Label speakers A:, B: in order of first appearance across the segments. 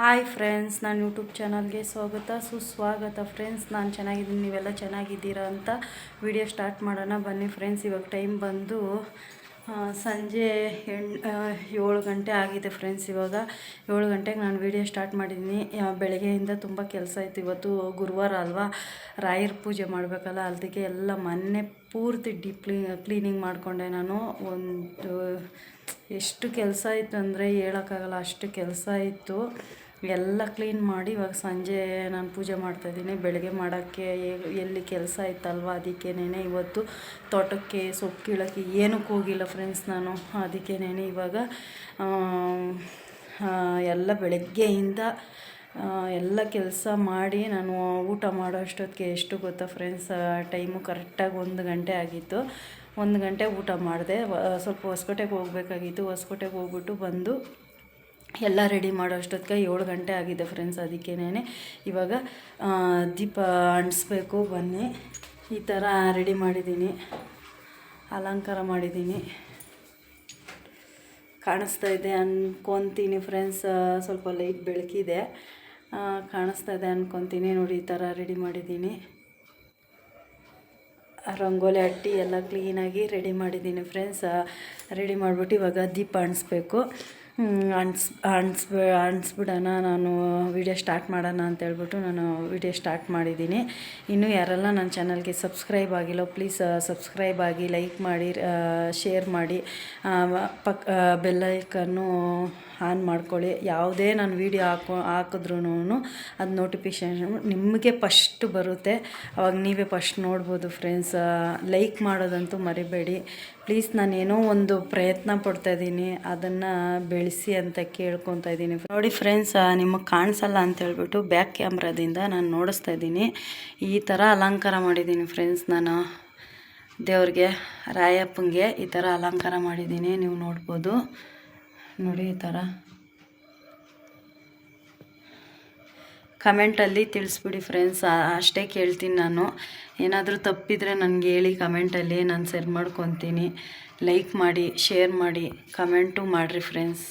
A: Hi friends ನಾನು YouTube ಚಾನಲ್ಗೆ ಸ್ವಾಗತ, ಸುಸ್ವಾಗತ ಫ್ರೆಂಡ್ಸ್ ನಾನು ಚೆನ್ನಾಗಿದ್ದೀನಿ, ನೀವೆಲ್ಲ ಚೆನ್ನಾಗಿದ್ದೀರಾ ಅಂತ ವಿಡಿಯೋ ಸ್ಟಾರ್ಟ್ ಮಾಡೋಣ. ಬನ್ನಿ ಫ್ರೆಂಡ್ಸ್ ಇವಾಗ ಟೈಮ್ ಬಂದು ಸಂಜೆ ಎಂಟು ಏಳು ಗಂಟೆ ಆಗಿದೆ ಫ್ರೆಂಡ್ಸ್ ಇವಾಗ. ಏಳು ಗಂಟೆಗೆ ನಾನು ವಿಡಿಯೋ ಸ್ಟಾರ್ಟ್ ಮಾಡಿದ್ದೀನಿ. ಬೆಳಗ್ಗೆಯಿಂದ ತುಂಬ ಕೆಲಸ ಇತ್ತು ಇವತ್ತು ಗುರುವಾರ ಅಲ್ವಾ? ರಾಯರ ಪೂಜೆ ಮಾಡಬೇಕಲ್ಲ ಅದಕ್ಕೆ ಎಲ್ಲ ಮೊನ್ನೆ ಪೂರ್ತಿ ಡೀಪ್ ಕ್ಲೀ ಕ್ಲೀನಿಂಗ್ ಮಾಡಿಕೊಂಡೆ ನಾನು. ಒಂದು, ಎಷ್ಟು ಕೆಲಸ ಇತ್ತು ಅಂದರೆ ಹೇಳೋಕ್ಕಾಗಲ್ಲ, ಅಷ್ಟು ಕೆಲಸ ಇತ್ತು ಎಲ್ಲ ಕ್ಲೀನ್ ಮಾಡಿ ಇವಾಗ ಸಂಜೆ ನಾನು ಪೂಜೆ ಮಾಡ್ತಾಯಿದ್ದೀನಿ ಬೆಳಗ್ಗೆ ಮಾಡೋಕ್ಕೆ ಎಲ್ಲಿ ಕೆಲಸ ಇತ್ತಲ್ವ ಅದಕ್ಕೇನೆ ಇವತ್ತು ತೋಟಕ್ಕೆ ಸೊಪ್ಪು ಕೀಳೋಕ್ಕೆ ಏನಕ್ಕೆ ಹೋಗಿಲ್ಲ ಫ್ರೆಂಡ್ಸ್ ನಾನು. ಅದಕ್ಕೇನೆ ಇವಾಗ ಎಲ್ಲ ಬೆಳಗ್ಗೆಯಿಂದ ಎಲ್ಲ ಕೆಲಸ ಮಾಡಿ ನಾನು ಊಟ ಮಾಡೋ ಅಷ್ಟೊತ್ತಿಗೆ ಎಷ್ಟು ಗೊತ್ತಾ ಫ್ರೆಂಡ್ಸ್ ಟೈಮು ಕರೆಕ್ಟಾಗಿ ಒಂದು ಗಂಟೆ ಆಗಿತ್ತು. ಒಂದು ಗಂಟೆ ಊಟ ಮಾಡಿದೆ. ಸ್ವಲ್ಪ ಹೊಸಕೋಟೆಗೆ ಹೋಗಬೇಕಾಗಿತ್ತು. ಹೊಸಕೋಟೆಗೆ ಹೋಗ್ಬಿಟ್ಟು ಬಂದು ಎಲ್ಲ ರೆಡಿ ಮಾಡೋ ಅಷ್ಟೊತ್ತಿಗೆ ಏಳು ಗಂಟೆ ಆಗಿದೆ ಫ್ರೆಂಡ್ಸ್ ಅದಕ್ಕೇನೆ ಇವಾಗ ದೀಪ ಅಂಟಿಸ್ಬೇಕು, ಬನ್ನಿ. ಈ ಥರ ರೆಡಿ ಮಾಡಿದ್ದೀನಿ. ಅಲಂಕಾರ ಮಾಡಿದ್ದೀನಿ. ಕಾಣಿಸ್ತಾ ಇದೆ ಅನ್ಕೊತೀನಿ ಫ್ರೆಂಡ್ಸ್ ಸ್ವಲ್ಪ ಲೈಟ್ ಬೆಳಕಿದೆ. ಕಾಣಿಸ್ತಾ ಇದೆ ಅನ್ಕೊತೀನಿ ನೋಡಿ, ಈ ಥರ ರೆಡಿ ಮಾಡಿದ್ದೀನಿ. ರಂಗೋಲಿ, ಅಟ್ಟಿ ಎಲ್ಲ ಕ್ಲೀನಾಗಿ ರೆಡಿ ಮಾಡಿದ್ದೀನಿ ಫ್ರೆಂಡ್ಸ್ ರೆಡಿ ಮಾಡಿಬಿಟ್ಟು ಇವಾಗ ದೀಪ ಅಂಟಿಸ್ಬೇಕು. ಅಂಟ್ಸ್ ಅಂಟ್ಸ್ಬಿ ಅನ್ಸ್ಬಿಡೋಣ, ನಾನು ವಿಡಿಯೋ ಸ್ಟಾರ್ಟ್ ಮಾಡೋಣ ಅಂತ ಹೇಳ್ಬಿಟ್ಟು ನಾನು ವಿಡಿಯೋ ಸ್ಟಾರ್ಟ್ ಮಾಡಿದ್ದೀನಿ. ಇನ್ನೂ ಯಾರೆಲ್ಲ ನನ್ನ ಚಾನಲ್ಗೆ ಸಬ್ಸ್ಕ್ರೈಬ್ ಆಗಿಲ್ಲ ಪ್ಲೀಸ್ ಸಬ್ಸ್ಕ್ರೈಬ್ ಆಗಿ ಲೈಕ್ ಮಾಡಿ ಶೇರ್ ಮಾಡಿ ಪಕ್ ಬೆಲ್ಲೈಕನ್ನು ಆನ್ ಮಾಡ್ಕೊಳ್ಳಿ. ಯಾವುದೇ ನಾನು ವೀಡಿಯೋ ಹಾಕೋ ಹಾಕಿದ್ರೂ ಅದು ನೋಟಿಫಿಕೇಷನ್ ನಿಮಗೆ ಫಸ್ಟ್ ಬರುತ್ತೆ. ಅವಾಗ ನೀವೇ ಫಸ್ಟ್ ನೋಡ್ಬೋದು ಫ್ರೆಂಡ್ಸ್ ಲೈಕ್ ಮಾಡೋದಂತೂ ಮರಿಬೇಡಿ. ಪ್ಲೀಸ್ ನಾನೇನೋ ಒಂದು ಪ್ರಯತ್ನ ಪಡ್ತಾ ಇದ್ದೀನಿ, ಅದನ್ನು ಬೆಳೆಸಿ ಅಂತ ಕೇಳ್ಕೊತಾ ಇದ್ದೀನಿ. ನೋಡಿ ಫ್ರೆಂಡ್ಸ್ ನಿಮಗೆ ಕಾಣಿಸಲ್ಲ ಅಂತ ಹೇಳ್ಬಿಟ್ಟು ಬ್ಯಾಕ್ ಕ್ಯಾಮ್ರಾದಿಂದ ನಾನು ನೋಡಿಸ್ತಾ ಇದ್ದೀನಿ. ಈ ಥರ ಅಲಂಕಾರ ಮಾಡಿದ್ದೀನಿ ಫ್ರೆಂಡ್ಸ್ ನಾನು. ದೇವ್ರಿಗೆ, ರಾಯಪ್ಪಂಗೆ ಈ ಥರ ಅಲಂಕಾರ ಮಾಡಿದ್ದೀನಿ, ನೀವು ನೋಡ್ಬೋದು. ನೋಡಿ ಈ ಥರ ಕಮೆಂಟಲ್ಲಿ ತಿಳಿಸ್ಬಿಡಿ ಫ್ರೆಂಡ್ಸ್ ಅಷ್ಟೇ ಕೇಳ್ತೀನಿ ನಾನು. ಏನಾದರೂ ತಪ್ಪಿದರೆ ನನಗೆ ಹೇಳಿ ಕಮೆಂಟಲ್ಲಿ, ನಾನು ಸೆರ್ ಮಾಡ್ಕೊತೀನಿ. ಲೈಕ್ ಮಾಡಿ ಶೇರ್ ಮಾಡಿ, ಕಮೆಂಟು ಮಾಡಿರಿ ಫ್ರೆಂಡ್ಸ್.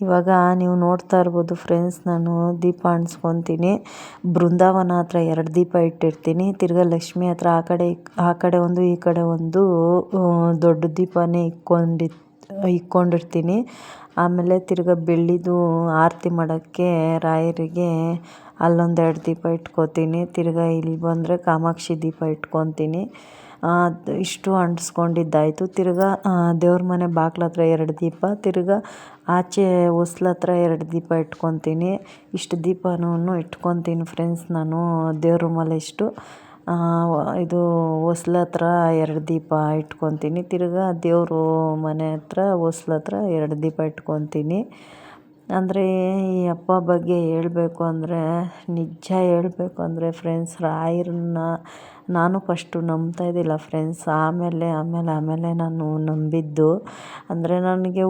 B: ಇವಾಗ ನೀವು ನೋಡ್ತಾ ಇರ್ಬೋದು ಫ್ರೆಂಡ್ಸ್, ನಾನು ದೀಪ ಅಣಿಸ್ಕೊತೀನಿ ಬೃಂದಾವನ ಹತ್ರ ಎರಡು ದೀಪ ಇಟ್ಟಿರ್ತೀನಿ. ತಿರ್ಗಾ ಲಕ್ಷ್ಮಿ ಹತ್ರ ಆ ಕಡೆ ಆ ಕಡೆ ಒಂದು, ಈ ಕಡೆ ಒಂದು ದೊಡ್ಡ ದೀಪನೇ ಇಕ್ಕೊಂಡಿ ಇಕ್ಕೊಂಡಿರ್ತೀನಿ. ಆಮೇಲೆ ತಿರ್ಗಾ ಬೆಳ್ಳಿದು ಆರತಿ ಮಾಡೋಕ್ಕೆ ರಾಯರಿಗೆ ಅಲ್ಲೊಂದೆರಡು ದೀಪ ಇಟ್ಕೋತೀನಿ. ತಿರ್ಗಾ ಇಲ್ಲಿ ಬಂದರೆ ಕಾಮಾಕ್ಷಿ ದೀಪ ಇಟ್ಕೊತೀನಿ. ಇಷ್ಟು ಅಂಟಿಸ್ಕೊಂಡಿದ್ದಾಯಿತು. ತಿರ್ಗಾ ದೇವ್ರ ಮನೆ ಬಾಗ್ಲ ಹತ್ರ ಎರಡು ದೀಪ. ತಿರ್ಗಾ ಆಚೆ ಹೊಸ್ಲ ಹತ್ರ ಎರಡು ದೀಪ ಇಟ್ಕೊತೀನಿ. ಇಷ್ಟು ದೀಪನೂ ಇಟ್ಕೊತೀನಿ ಫ್ರೆಂಡ್ಸ್ ನಾನು, ದೇವ್ರ ರೂಮಲ್ಲಿ ಇಷ್ಟು. ಇದು ಹೊಸ್ಲ ಹತ್ರ ಎರಡು ದೀಪ ಇಟ್ಕೊತೀನಿ. ತಿರ್ಗಾ ದೇವರು ಮನೆ ಹತ್ರ ಹೊಸ್ಲ ಹತ್ರ ಎರಡು ದೀಪ ಇಟ್ಕೊತೀನಿ. ಅಂದರೆ ಈ ಹಬ್ಬ ಬಗ್ಗೆ ಹೇಳಬೇಕು ಅಂದರೆ, ನಿಜ ಹೇಳಬೇಕು ಅಂದರೆ ಫ್ರೆಂಡ್ಸ್ ರಾಯರನ್ನ ನಾನು ಫಸ್ಟು ನಂಬ್ತಾ ಇದ್ದಿಲ್ಲ ಫ್ರೆಂಡ್ಸ್ ಆಮೇಲೆ ಆಮೇಲೆ ಆಮೇಲೆ ನಾನು ನಂಬಿದ್ದು. ಅಂದರೆ ನನಗೆ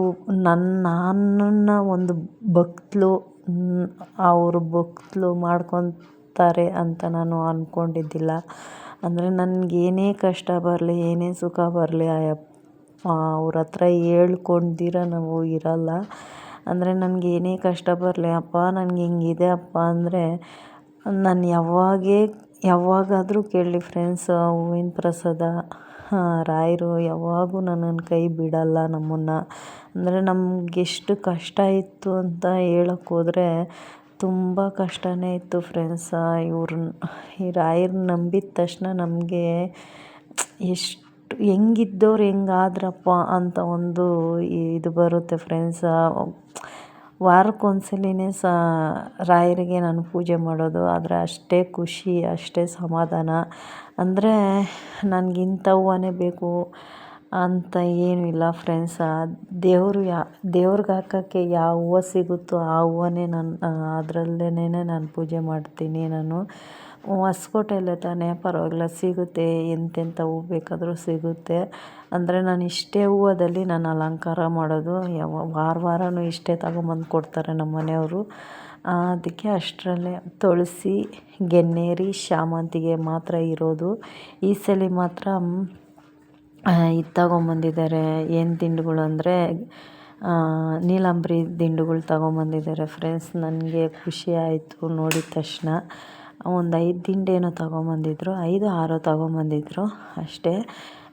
B: ನನ್ನ ನನ್ನನ್ನು ಒಂದು ಭಕ್ತಲು ಅವರು ಭಕ್ತಲು ಮಾಡ್ಕೊತಾರೆ ಅಂತ ನಾನು ಅಂದ್ಕೊಂಡಿದ್ದಿಲ್ಲ ಅಂದರೆ ನನಗೆ ಏನೇ ಕಷ್ಟ ಬರಲಿ, ಏನೇ ಸುಖ ಬರಲಿ ಆ ಅವ್ರ ಹತ್ರ ಹೇಳ್ಕೊಂಡಿರ ನಾವು ಇರಲ್ಲ. ಅಂದರೆ ನನಗೆ ಏನೇ ಕಷ್ಟ ಬರಲಿ, ಅಪ್ಪ, ನನಗೆ ಹಿಂಗಿದೆ, ಅಪ್ಪ, ಅಂದರೆ ನಾನು ಯಾವಾಗೇ, ಯಾವಾಗಾದರೂ ಕೇಳಲಿ ಫ್ರೆಂಡ್ಸ್ ಹೂವಿನ ಪ್ರಸಾದ ರಾಯರು ಯಾವಾಗೂ ನನ್ನನ್ನು ಕೈ ಬಿಡಲ್ಲ ನಮ್ಮನ್ನು. ಅಂದರೆ ನಮ್ಗೆ ಎಷ್ಟು ಕಷ್ಟ ಇತ್ತು ಅಂತ ಹೇಳಕ್ಕೆ ಹೋದರೆ ತುಂಬ ಕಷ್ಟನೇ ಇತ್ತು ಫ್ರೆಂಡ್ಸ್ ಇವ್ರನ್ನ ಈ ರಾಯರ್ನ ನಂಬಿದ ತಕ್ಷಣ ನಮಗೆ ಎಷ್ಟು ಹೆಂಗಿದ್ದವ್ರು ಹೆಂಗಾದ್ರಪ್ಪ ಅಂತ ಒಂದು ಇದು ಬರುತ್ತೆ ಫ್ರೆಂಡ್ಸ್ ವಾರಕ್ಕೊಂದ್ಸಲಿನೇ ಸ, ರಾಯರಿಗೆ ನಾನು ಪೂಜೆ ಮಾಡೋದು. ಆದರೆ ಅಷ್ಟೇ ಖುಷಿ, ಅಷ್ಟೇ ಸಮಾಧಾನ. ಅಂದರೆ ನನಗೆ ಹೂವನೇ ಬೇಕು ಅಂತ ಏನೂ ಇಲ್ಲ ಫ್ರೆಂಡ್ಸ್ ದೇವರು ಯಾ, ದೇವ್ರಿಗೆ ಹಾಕೋಕ್ಕೆ ಯಾವ ಹೂವು ಸಿಗುತ್ತೋ ಆ ಹೂವನೇ ನಾನು ಅದರಲ್ಲೇನೆ ನಾನು ಪೂಜೆ ಮಾಡ್ತೀನಿ ನಾನು. ಹೊಸ್ಕೋಟೆಯಲ್ಲೇ ತಾನೇ, ಪರವಾಗಿಲ್ಲ, ಸಿಗುತ್ತೆ. ಎಂತೆಂಥ ಹೂ ಬೇಕಾದರೂ ಸಿಗುತ್ತೆ. ಅಂದರೆ ನಾನು ಇಷ್ಟೇ ಹೂವದಲ್ಲಿ ನಾನು ಅಲಂಕಾರ ಮಾಡೋದು. ಯಾವ, ವಾರ ವಾರನೂ ಇಷ್ಟೇ ತಗೊಂಬಂದು ಕೊಡ್ತಾರೆ ನಮ್ಮ ಮನೆಯವರು. ಅದಕ್ಕೆ ಅಷ್ಟರಲ್ಲೇ ತುಳಸಿ ಗೆನ್ನೇರಿ ಶಾಮಂತಿಗೆ ಮಾತ್ರ ಇರೋದು. ಈ ಸಲ ಮಾತ್ರ ಇದು ತಗೊಂಬಂದಿದ್ದಾರೆ. ಏನು ದಿಂಡುಗಳು ಅಂದರೆ ನೀಲಂಬರಿ ದಿಂಡುಗಳು ತಗೊಂಬಂದಿದ್ದಾರೆ ಫ್ರೆಂಡ್ಸ್ ನನಗೆ ಖುಷಿ ಆಯಿತು ನೋಡಿದ ತಕ್ಷಣ. ಒಂದು ಐದು ದಿಂಡೇನೋ ತಗೊಂಬಂದಿದ್ರು, ಐದು ಆರೋ ತಗೊಂಬಂದಿದ್ರು ಅಷ್ಟೇ.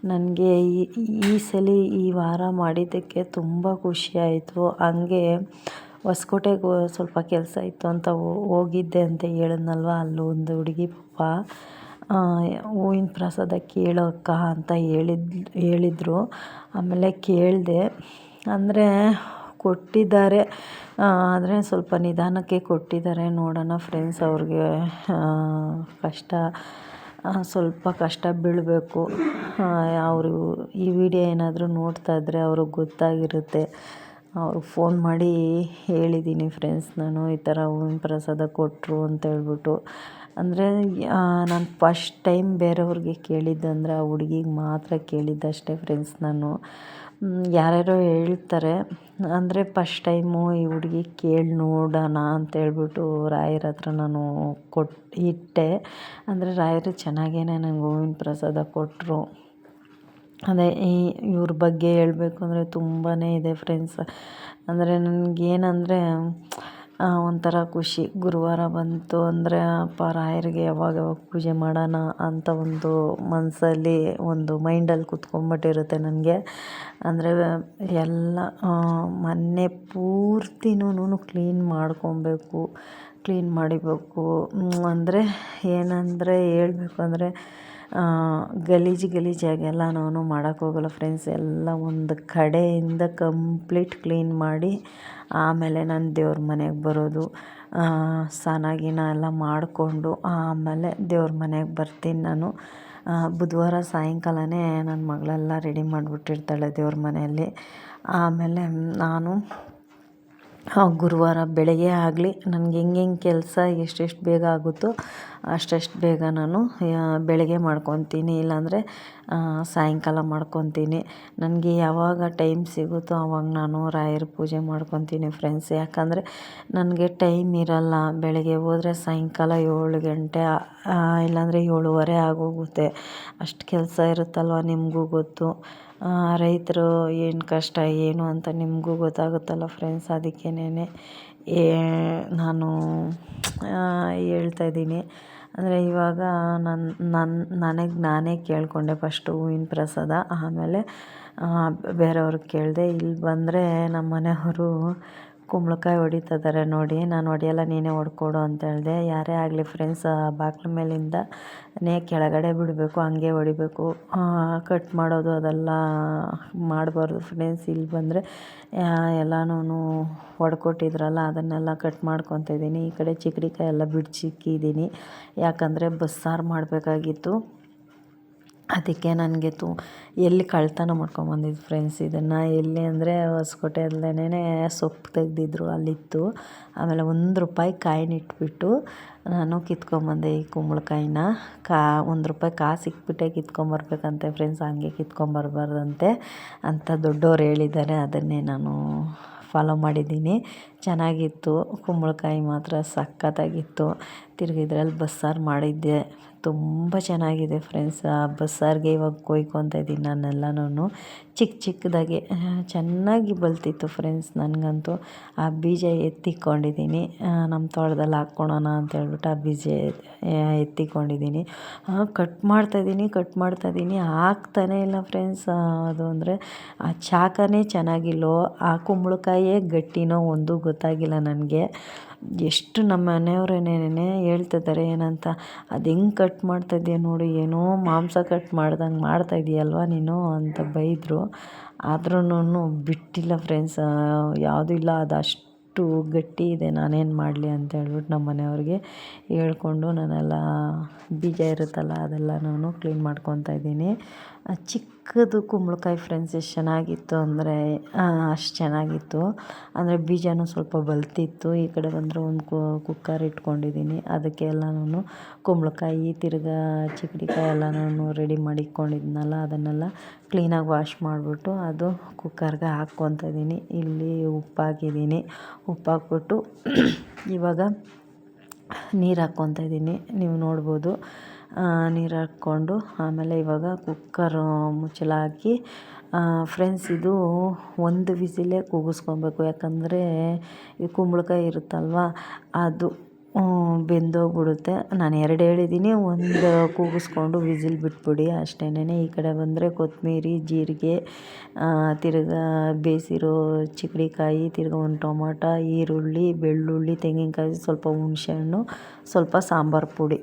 B: ನನಗೆ ಈ ಈ ಸಲ ಈ ವಾರ ಮಾಡಿದ್ದಕ್ಕೆ ತುಂಬ ಖುಷಿ ಆಯಿತು ಹಂಗೆ ಹೊಸ್ಕೋಟೆಗೆ ಸ್ವಲ್ಪ ಕೆಲಸ ಇತ್ತು ಅಂತ ಹೋಗಿದ್ದೆ ಅಂತ ಹೇಳಿದ್ನಲ್ವ ಅಲ್ಲೊಂದು ಹುಡುಗಿ ಪಾಪ ಹೂವಿನ ಪ್ರಸಾದ ಕೇಳೋಕ್ಕ ಅಂತ ಹೇಳಿದ್, ಹೇಳಿದ್ರು. ಆಮೇಲೆ ಕೇಳಿದೆ, ಅಂದರೆ ಕೊಟ್ಟಿದ್ದಾರೆ. ಆದರೆ ಸ್ವಲ್ಪ ನಿಧಾನಕ್ಕೆ ಕೊಟ್ಟಿದ್ದಾರೆ ನೋಡೋಣ ಫ್ರೆಂಡ್ಸ್ ಅವ್ರಿಗೆ. ಕಷ್ಟ ಸ್ವಲ್ಪ ಕಷ್ಟ ಬೀಳಬೇಕು. ಅವರು ಈ ವಿಡಿಯೋ ಏನಾದರೂ ನೋಡ್ತಾ ಇದ್ದರೆ ಅವ್ರಿಗೆ ಗೊತ್ತಾಗಿರುತ್ತೆ. ಅವ್ರಿಗೆ ಫೋನ್ ಮಾಡಿ ಹೇಳಿದ್ದೀನಿ ಫ್ರೆಂಡ್ಸ್ ನಾನು, ಈ ಥರ ಹೂವಿನ ಪ್ರಸಾದ ಕೊಟ್ಟರು ಅಂತ ಹೇಳ್ಬಿಟ್ಟು. ಅಂದರೆ ನಾನು ಫಸ್ಟ್ ಟೈಮ್ ಬೇರೆಯವ್ರಿಗೆ ಕೇಳಿದ್ದಂದರೆ ಆ ಹುಡುಗಿಗೆ ಮಾತ್ರ ಕೇಳಿದ್ದಷ್ಟೇ ಫ್ರೆಂಡ್ಸ್ ನಾನು. ಯಾರ್ಯಾರೋ ಹೇಳ್ತಾರೆ. ಅಂದರೆ ಫಸ್ಟ್ ಟೈಮು ಈ ಹುಡ್ಗಿ ಕೇಳಿ ನೋಡೋಣ ಅಂತೇಳ್ಬಿಟ್ಟು ರಾಯರ ಹತ್ರ ನಾನು ಕೊಟ್ಟು ಇಟ್ಟೆ. ಅಂದರೆ ರಾಯರು ಚೆನ್ನಾಗೇ ನಂಗೆ ಹೂವಿನ ಪ್ರಸಾದ ಕೊಟ್ಟರು ಅದೇ ಈ ಇವ್ರ ಬಗ್ಗೆ ಹೇಳಬೇಕು ಅಂದರೆ ತುಂಬಾ ಇದೆ ಫ್ರೆಂಡ್ಸ್ ಅಂದರೆ ನನಗೇನಂದರೆ ಒಂಥರ ಖುಷಿ. ಗುರುವಾರ ಬಂತು ಅಂದರೆ ಅಪ್ಪ ರಾಯರಿಗೆ ಯಾವಾಗ ಯಾವಾಗ ಪೂಜೆ ಮಾಡೋಣ ಅಂತ ಒಂದು ಮನಸ್ಸಲ್ಲಿ ಒಂದು ಮೈಂಡಲ್ಲಿ ಕುತ್ಕೊಂಬಿಟ್ಟಿರುತ್ತೆ ನನಗೆ. ಅಂದರೆ ಎಲ್ಲ ಮನೆ ಪೂರ್ತಿನೂ ಕ್ಲೀನ್ ಮಾಡ್ಕೊಬೇಕು, ಕ್ಲೀನ್ ಮಾಡಿಬೇಕು. ಅಂದರೆ ಏನಂದರೆ ಹೇಳಬೇಕು ಅಂದರೆ ಗಲೀಜು ಗಲೀಜಾಗಿ ನಾನು ಮಾಡೋಕ್ಕೋಗಲ್ಲ ಫ್ರೆಂಡ್ಸ್. ಎಲ್ಲ ಒಂದು ಕಡೆಯಿಂದ ಕಂಪ್ಲೀಟ್ ಕ್ಲೀನ್ ಮಾಡಿ ಆಮೇಲೆ ನಾನು ದೇವ್ರ ಮನೆಗೆ ಬರೋದು ಸ್ನಾನ ಗೀನ ಎಲ್ಲ ಮಾಡಿಕೊಂಡು ಆಮೇಲೆ ದೇವ್ರ ಮನೆಗೆ ಬರ್ತೀನಿ ನಾನು. ಬುಧವಾರ ಸಾಯಂಕಾಲನೇ ನನ್ನ ಮಗಳೆಲ್ಲ ರೆಡಿ ಮಾಡಿಬಿಟ್ಟಿರ್ತಾಳೆ ದೇವ್ರ ಮನೆಯಲ್ಲಿ. ಆಮೇಲೆ ನಾನು ಗುರುವಾರ ಬೆಳಗ್ಗೆ ಆಗಲಿ, ನನಗೆ ಹೆಂಗೆಂಗೆ ಹೆಂಗೆ ಕೆಲಸ, ಎಷ್ಟೆಷ್ಟು ಬೇಗ ಆಗುತ್ತೋ ಅಷ್ಟೆಷ್ಟು ಬೇಗ ನಾನು ಬೆಳಗ್ಗೆ ಮಾಡ್ಕೊತೀನಿ. ಇಲ್ಲಾಂದರೆ ಸಾಯಂಕಾಲ ಮಾಡ್ಕೊತೀನಿ. ನನಗೆ ಯಾವಾಗ ಟೈಮ್ ಸಿಗುತ್ತೋ ಆವಾಗ ನಾನು ರಾಯರ ಪೂಜೆ ಮಾಡ್ಕೊತೀನಿ ಫ್ರೆಂಡ್ಸ್ ಯಾಕಂದರೆ, ನನಗೆ ಟೈಮ್ ಇರಲ್ಲ. ಬೆಳಗ್ಗೆ ಹೋದರೆ ಸಾಯಂಕಾಲ ಏಳು ಗಂಟೆ ಇಲ್ಲಾಂದರೆ ಏಳುವರೆ ಆಗೋಗುತ್ತೆ. ಅಷ್ಟು ಕೆಲಸ ಇರುತ್ತಲ್ವ ನಿಮಗೂ ಗೊತ್ತು? ರೈತರು ಏನು ಕಷ್ಟ, ಏನು ಅಂತ ನಿಮಗೂ ಗೊತ್ತಾಗುತ್ತಲ್ಲ ಫ್ರೆಂಡ್ಸ್ ಅದಕ್ಕೇನೆ ಏ, ನಾನು ಹೇಳ್ತಾ ಇದ್ದೀನಿ. ಅಂದರೆ ಇವಾಗ ನನ್ನ ನನ್ನ ನನಗೆ ನಾನೇ ಕೇಳಿಕೊಂಡೆ ಫಸ್ಟು ಹೂವಿನ ಪ್ರಸಾದ. ಆಮೇಲೆ ಬೇರೆಯವ್ರಿಗೆ ಕೇಳಿದೆ ಇಲ್ಲಿ ಬಂದರೆ ನಮ್ಮ ಮನೆಯವರು ಕುಂಬಳಕಾಯಿ ಹೊಡಿತಿದ್ದಾರೆ ನೋಡಿ. ನಾನು ಹೊಡೆಯಲ್ಲ, ನೀನೇ ಹೊಡ್ಕೊಡು ಅಂತ ಹೇಳಿದೆ ಯಾರೇ ಆಗಲಿ ಫ್ರೆಂಡ್ಸ್ ಬಾಗಿಲ ಮೇಲಿಂದ ನೇ ಕೆಳಗಡೆ ಬಿಡಬೇಕು, ಹಂಗೆ ಹೊಡಿಬೇಕು. ಕಟ್ ಮಾಡೋದು ಅದೆಲ್ಲ ಮಾಡಬಾರ್ದು ಫ್ರೆಂಡ್ಸ್ ಇಲ್ಲಿ ಬಂದರೆ ಎಲ್ಲನೂ ಹೊಡ್ಕೊಟ್ಟಿದ್ರಲ್ಲ, ಅದನ್ನೆಲ್ಲ ಕಟ್ ಮಾಡ್ಕೊತಿದ್ದೀನಿ ಈ ಕಡೆ ಚಿಕ್ಕಡಿಕಾಯಿ ಎಲ್ಲ ಬಿಡ್ಸಿಕ್ಕಿದ್ದೀನಿ ಯಾಕಂದರೆ ಬಸ್ಸಾರು ಮಾಡಬೇಕಾಗಿತ್ತು. ಅದಕ್ಕೆ ನನಗೆ ತು ಎಲ್ಲಿ ಕಳ್ಳತನ ಮಾಡ್ಕೊಂಬಂದಿದ್ದು ಫ್ರೆಂಡ್ಸ್ ಇದನ್ನು ಎಲ್ಲಿ ಅಂದರೆ ಹೊಸ್ಕೋಟೆಯಲ್ಲೇನೆ ಸೊಪ್ಪು ತೆಗೆದಿದ್ರು ಅಲ್ಲಿತ್ತು. ಆಮೇಲೆ ಒಂದು ರೂಪಾಯಿ ಕಾಯಿನ ಇಟ್ಬಿಟ್ಟು ನಾನು ಕಿತ್ಕೊಂಬಂದೆ ಈ ಕುಂಬಳಕಾಯಿನ. ಕಾ ಒಂದು ರೂಪಾಯಿ ಕಾಸು ಇಕ್ಬಿಟ್ಟೆ ಕಿತ್ಕೊಂಬರ್ಬೇಕಂತೆ ಫ್ರೆಂಡ್ಸ್ ಹಂಗೆ ಕಿತ್ಕೊಂಬರ್ಬಾರ್ದಂತೆ ಅಂತ ದೊಡ್ಡವ್ರು ಹೇಳಿದ್ದಾರೆ. ಅದನ್ನೇ ನಾನು ಫಾಲೋ ಮಾಡಿದ್ದೀನಿ. ಚೆನ್ನಾಗಿತ್ತು. ಕುಂಬಳಕಾಯಿ ಮಾತ್ರ ಸಖತ್ತಾಗಿತ್ತು. ತಿರ್ಗಿ ಇದ್ರಲ್ಲಿ ಬಸ್ಸಾರು ಮಾಡಿದ್ದೆ. ತುಂಬ ಚೆನ್ನಾಗಿದೆ ಫ್ರೆಂಡ್ಸ್. ಆ ಬಸ್ಸಾರಿಗೆ ಇವಾಗ ಕೊಯ್ಕೊತ ಇದ್ದೀನಿ ನಾನೆಲ್ಲನೂ ಚಿಕ್ಕ ಚಿಕ್ಕದಾಗಿ ಚೆನ್ನಾಗಿ ಬಲ್ತಿತ್ತು ಫ್ರೆಂಡ್ಸ್ ನನಗಂತೂ. ಆ ಬೀಜ ಎತ್ತಿಕೊಂಡಿದ್ದೀನಿ. ನಮ್ಮ ತೋಟದಲ್ಲಿ ಹಾಕ್ಕೊಳೋಣ ಅಂತ ಹೇಳ್ಬಿಟ್ಟು ಆ ಬೀಜ ಎತ್ತಿಕೊಂಡಿದ್ದೀನಿ. ಕಟ್ ಮಾಡ್ತಾಯಿದ್ದೀನಿ ಕಟ್ ಮಾಡ್ತಾಯಿದ್ದೀನಿ ಹಾಕ್ತಾನೇ ಇಲ್ಲ ಫ್ರೆಂಡ್ಸ್. ಅದು ಅಂದರೆ ಆ ಚಾಕನೇ ಚೆನ್ನಾಗಿಲ್ಲೋ, ಆ ಕುಂಬಳಕಾಯೇ ಗಟ್ಟಿನೋ ಒಂದು ಗೊತ್ತಾಗಿಲ್ಲ ನನಗೆ. ಎಷ್ಟು ನಮ್ಮ ಮನೆಯವರೇನೇನೇ ಹೇಳ್ತಿದ್ದಾರೆ, ಏನಂತ, ಅದು ಹೆಂಗೆ ಕಟ್ ಮಾಡ್ತಾಯಿದ್ದೀಯ ನೋಡು, ಏನೋ ಮಾಂಸ ಕಟ್ ಮಾಡ್ದಂಗೆ ಮಾಡ್ತಾಯಿದ್ದೀಯಲ್ವ ನೀನು ಅಂತ ಬೈದರು. ಆದ್ರೂನು ಬಿಟ್ಟಿಲ್ಲ ಫ್ರೆಂಡ್ಸ್ ಯಾವುದೂ ಇಲ್ಲ ಅದು ಅಷ್ಟು ಗಟ್ಟಿ ಇದೆ, ನಾನೇನು ಮಾಡಲಿ ಅಂತ ಹೇಳ್ಬಿಟ್ಟು ನಮ್ಮ ಮನೆಯವ್ರಿಗೆ ಹೇಳ್ಕೊಂಡು ನಾನೆಲ್ಲ ಬೀಜ ಇರುತ್ತಲ್ಲ ಅದೆಲ್ಲ ನಾನು ಕ್ಲೀನ್ ಮಾಡ್ಕೊತಾ ಇದ್ದೀನಿ. ಚಿಕ್ಕದು ಕುಂಬಳಕಾಯಿ ಫ್ರೆಂಡ್ಸ್ ಎಷ್ಟು ಚೆನ್ನಾಗಿತ್ತು ಅಂದರೆ ಅಷ್ಟು ಚೆನ್ನಾಗಿತ್ತು. ಅಂದರೆ ಬೀಜನೂ ಸ್ವಲ್ಪ ಬಲ್ತಿತ್ತು. ಈ ಕಡೆ ಬಂದರೆ ಒಂದು ಕುಕ್ಕರ್ ಇಟ್ಕೊಂಡಿದ್ದೀನಿ. ಅದಕ್ಕೆ ಎಲ್ಲನೂ ಕುಂಬಳಕಾಯಿ, ತಿರ್ಗಾ ಚಿಕ್ಕಡಿಕಾಯಿ ಎಲ್ಲನೂ ರೆಡಿ ಮಾಡಿ ಇಟ್ಕೊಂಡಿದ್ನಲ್ಲ ಅದನ್ನೆಲ್ಲ ಕ್ಲೀನಾಗಿ ವಾಶ್ ಮಾಡಿಬಿಟ್ಟು ಅದು ಕುಕ್ಕರ್ಗೆ ಹಾಕ್ಕೊತಿದ್ದೀನಿ ಇಲ್ಲಿ ಉಪ್ಪು ಹಾಕಿದ್ದೀನಿ ಉಪ್ಪು ಹಾಕ್ಬಿಟ್ಟು ಇವಾಗ ನೀರು ಹಾಕ್ಕೊತಾ ಇದ್ದೀನಿ. ನೀವು ನೋಡ್ಬೋದು. ನೀರು ಹಾಕ್ಕೊಂಡು ಆಮೇಲೆ ಇವಾಗ ಕುಕ್ಕರು ಮುಚ್ಚಳ ಹಾಕಿ ಫ್ರೆಂಡ್ಸ್ ಇದು ಒಂದು ವಿಸಿಲೇ ಕೂಗಿಸ್ಕೊಳ್ಬೇಕು ಯಾಕಂದರೆ ಈ ಕುಂಬಳಕಾಯಿ ಇರುತ್ತಲ್ವ, ಅದು ಬೆಂದೋಗ್ಬಿಡುತ್ತೆ. ನಾನು ಎರಡು ಹೇಳಿದ್ದೀನಿ. ಒಂದು ಕೂಗಿಸ್ಕೊಂಡು ವಿಸಿಲ್ ಬಿಟ್ಬಿಡಿ. ಅಷ್ಟೇನೆ ಈ ಕಡೆ ಬಂದರೆ ಕೊತ್ತಂಬರಿ, ಜೀರಿಗೆ ತಿರ್ಗಾ ಬೇಯಿಸಿರೋ ಚಿಕಡಿಕಾಯಿ, ತಿರ್ಗ ಒಂದು ಟೊಮೊಟೊ, ಈರುಳ್ಳಿ, ಬೆಳ್ಳುಳ್ಳಿ, ತೆಂಗಿನಕಾಯಿ, ಸ್ವಲ್ಪ ಹುಣಸೆಹಣ್ಣು, ಸ್ವಲ್ಪ ಸಾಂಬಾರು ಪುಡಿ.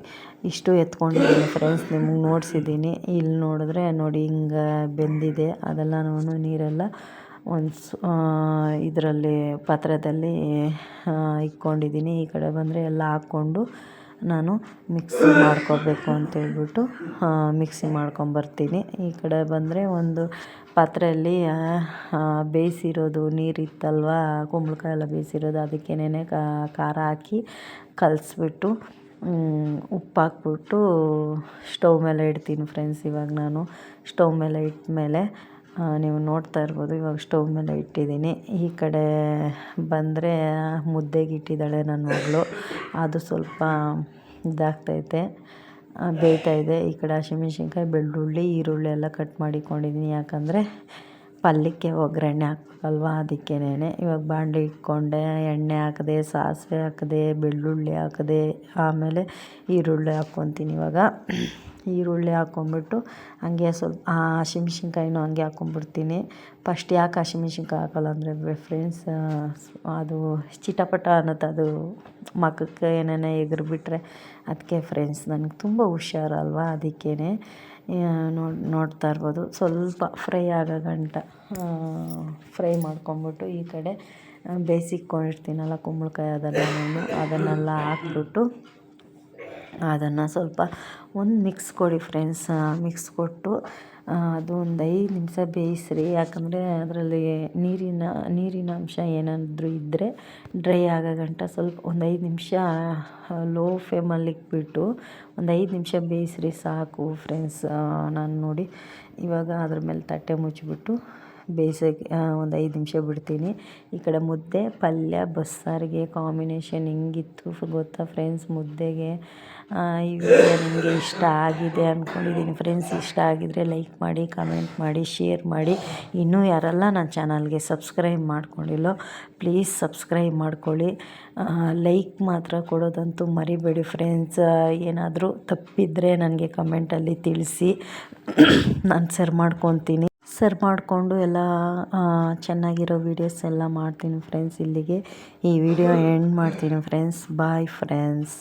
B: ಇಷ್ಟು ಎತ್ಕೊಂಡಿದ್ದೀನಿ ಫ್ರೆಂಡ್ಸ್ ನಿಮ್ಗೆ ನೋಡಿಸಿದ್ದೀನಿ. ಇಲ್ಲಿ ನೋಡಿದ್ರೆ ನೋಡಿ ಹಿಂಗೆ ಬೆಂದಿದೆ. ಅದೆಲ್ಲನೂ ನೀರೆಲ್ಲ ಒಂದು ಇದರಲ್ಲಿ ಪಾತ್ರೆದಲ್ಲಿ ಇಕ್ಕೊಂಡಿದ್ದೀನಿ. ಈ ಕಡೆ ಬಂದರೆ ಎಲ್ಲ ಹಾಕ್ಕೊಂಡು ನಾನು ಮಿಕ್ಸಿ ಮಾಡ್ಕೋಬೇಕು ಅಂತೇಳ್ಬಿಟ್ಟು ಮಿಕ್ಸಿ ಮಾಡ್ಕೊಂಬರ್ತೀನಿ. ಈ ಕಡೆ ಬಂದರೆ ಒಂದು ಪಾತ್ರೆಯಲ್ಲಿ ಬೇಯಿಸಿರೋದು ನೀರಿತ್ತಲ್ವ, ಕುಂಬಳಕಾಯಿ ಎಲ್ಲ ಬೇಯಿಸಿರೋದು ಅದಕ್ಕೇನೆ ಖಾರ ಹಾಕಿ ಕಲಸ್ಬಿಟ್ಟು ಉಪ್ಪು ಹಾಕ್ಬಿಟ್ಟು ಸ್ಟವ್ ಮೇಲೆ ಇಡ್ತೀನಿ ಫ್ರೆಂಡ್ಸ್ ಇವಾಗ ನಾನು. ಸ್ಟವ್ ಮೇಲೆ ಇಟ್ಟಮೇಲೆ ನೀವು ನೋಡ್ತಾ ಇರ್ಬೋದು, ಇವಾಗ ಸ್ಟವ್ ಮೇಲೆ ಇಟ್ಟಿದ್ದೀನಿ. ಈ ಕಡೆ ಬಂದರೆ ಮುದ್ದೆಗೆ ಇಟ್ಟಿದ್ದಾಳೆ ನನ್ನ ಮಗಳು. ಅದು ಸ್ವಲ್ಪ ಇದಾಗ್ತೈತೆ ಬೇಯ್ತಾ ಇದೆ. ಈ ಕಡೆ ಹಸಿಮೆಣ್ಸಿನ್ಕಾಯಿ, ಬೆಳ್ಳುಳ್ಳಿ, ಈರುಳ್ಳಿ ಎಲ್ಲ ಕಟ್ ಮಾಡಿಕೊಂಡಿದ್ದೀನಿ. ಯಾಕಂದರೆ ಪಲ್ಯಕ್ಕೆ ಒಗ್ಗರಣೆ ಹಾಕ್ಬೇಕಲ್ವ ಅದಕ್ಕೇನೆ ಇವಾಗ ಬಾಂಡೆ ಇಟ್ಕೊಂಡೆ, ಎಣ್ಣೆ ಹಾಕಿದೆ, ಸಾಸಿವೆ ಹಾಕಿದೆ, ಬೆಳ್ಳುಳ್ಳಿ ಹಾಕಿದೆ, ಆಮೇಲೆ ಈರುಳ್ಳಿ ಹಾಕ್ಕೊತೀನಿ ಇವಾಗ. ಈರುಳ್ಳಿ ಹಾಕ್ಕೊಂಬಿಟ್ಟು ಹಂಗೆ ಸ್ವಲ್ಪ ಹಸಿಮೆಣ್ಸಿನ್ಕಾಯಿನೂ ಹಂಗೆ ಹಾಕ್ಕೊಂಬಿಡ್ತೀನಿ ಫಸ್ಟ್ ಯಾಕೆ ಹಸಿಮೆಣ್ಸಿನ್ಕಾಯಿ ಹಾಕಲ್ಲ ಅಂದರೆ ಫ್ರೆಂಡ್ಸ್ ಅದು ಚಿಟಪಟ ಅನ್ನೋದು ಅದು. ಮಖಕ್ಕೆ ಏನೇನೋ ಎಗರು ಬಿಟ್ಟರೆ ಅದಕ್ಕೆ ಫ್ರೆಂಡ್ಸ್ ನನಗೆ ತುಂಬ ಹುಷಾರಲ್ವ ಅದಕ್ಕೆ ನೋಡಿ, ನೋಡ್ತಾ ಇರ್ಬೋದು. ಸ್ವಲ್ಪ ಫ್ರೈ ಆಗೋ ಗಂಟ ಫ್ರೈ ಮಾಡ್ಕೊಂಬಿಟ್ಟು ಈ ಕಡೆ ಬೇಯಿಸಿಕೊಂಡಿರ್ತೀನಲ್ಲ ಕುಂಬಳಕಾಯಿ ಅದೆಲ್ಲ ಅದನ್ನೆಲ್ಲ ಹಾಕ್ಬಿಟ್ಟು ಅದನ್ನು ಸ್ವಲ್ಪ ಒಂದು ಮಿಕ್ಸ್ ಕೊಡಿ ಫ್ರೆಂಡ್ಸ್ ಮಿಕ್ಸ್ ಕೊಟ್ಟು ಅದು ಒಂದು ಐದು ನಿಮಿಷ ಬೇಯಿಸ್ರಿ. ಯಾಕಂದರೆ ಅದರಲ್ಲಿ ನೀರಿನ ನೀರಿನ ಅಂಶ ಏನಾದರೂ ಇದ್ದರೆ ಡ್ರೈ ಆಗೋ ಗಂಟ ಸ್ವಲ್ಪ ಒಂದು ಐದು ನಿಮಿಷ ಲೋ ಫ್ಲೇಮಲ್ಲಿ ಇಟ್ಬಿಟ್ಟು ಒಂದು ಐದು ನಿಮಿಷ ಬೇಯಿಸ್ರಿ ಸಾಕು ಫ್ರೆಂಡ್ಸ್. ನಾನು ನೋಡಿ ಇವಾಗ ಅದ್ರ ಮೇಲೆ ತಟ್ಟೆ ಮುಚ್ಚಿಬಿಟ್ಟು ಬೇಯಿಸೋಕ್ಕೆ ಒಂದು ಐದು ನಿಮಿಷ ಬಿಡ್ತೀನಿ. ಈ ಕಡೆ ಮುದ್ದೆ, ಪಲ್ಯ, ಬಸ್ಸಾರಿಗೆ ಕಾಂಬಿನೇಷನ್ ಹೆಂಗಿತ್ತು ಗೊತ್ತಾ ಫ್ರೆಂಡ್ಸ್? ಮುದ್ದೆಗೆ ಈ ವಿಡಿಯೋ ನಿಮಗೆ ಇಷ್ಟ ಆಗಿದೆ ಅಂದ್ಕೊಂಡಿದ್ದೀನಿ ಫ್ರೆಂಡ್ಸ್ ಇಷ್ಟ ಆಗಿದರೆ ಲೈಕ್ ಮಾಡಿ ಕಮೆಂಟ್ ಮಾಡಿ ಶೇರ್ ಮಾಡಿ. ಇನ್ನೂ ಯಾರೆಲ್ಲ ನನ್ನ ಚಾನಲ್ಗೆ ಸಬ್ಸ್ಕ್ರೈಬ್ ಮಾಡ್ಕೊಂಡಿಲ್ಲೋ ಪ್ಲೀಸ್ ಸಬ್ಸ್ಕ್ರೈಬ್ ಮಾಡ್ಕೊಳ್ಳಿ. ಲೈಕ್ ಮಾತ್ರ ಕೊಡೋದಂತೂ ಮರಿಬೇಡಿ ಫ್ರೆಂಡ್ಸ್ ಏನಾದರೂ ತಪ್ಪಿದರೆ ನನಗೆ ಕಮೆಂಟಲ್ಲಿ ತಿಳಿಸಿ. ನಾನು ಸರ್ ಮಾಡ್ಕೊತೀನಿ. ಸರ್ ಮಾಡಿಕೊಂಡು ಎಲ್ಲ ಚೆನ್ನಾಗಿರೋ ವೀಡಿಯೋಸ್ ಎಲ್ಲ ಮಾಡ್ತೀನಿ ಫ್ರೆಂಡ್ಸ್ ಇಲ್ಲಿಗೆ. ಈ ವಿಡಿಯೋ ಎಂಡ್ ಮಾಡ್ತೀನಿ ಫ್ರೆಂಡ್ಸ್ ಬಾಯ್ ಫ್ರೆಂಡ್ಸ್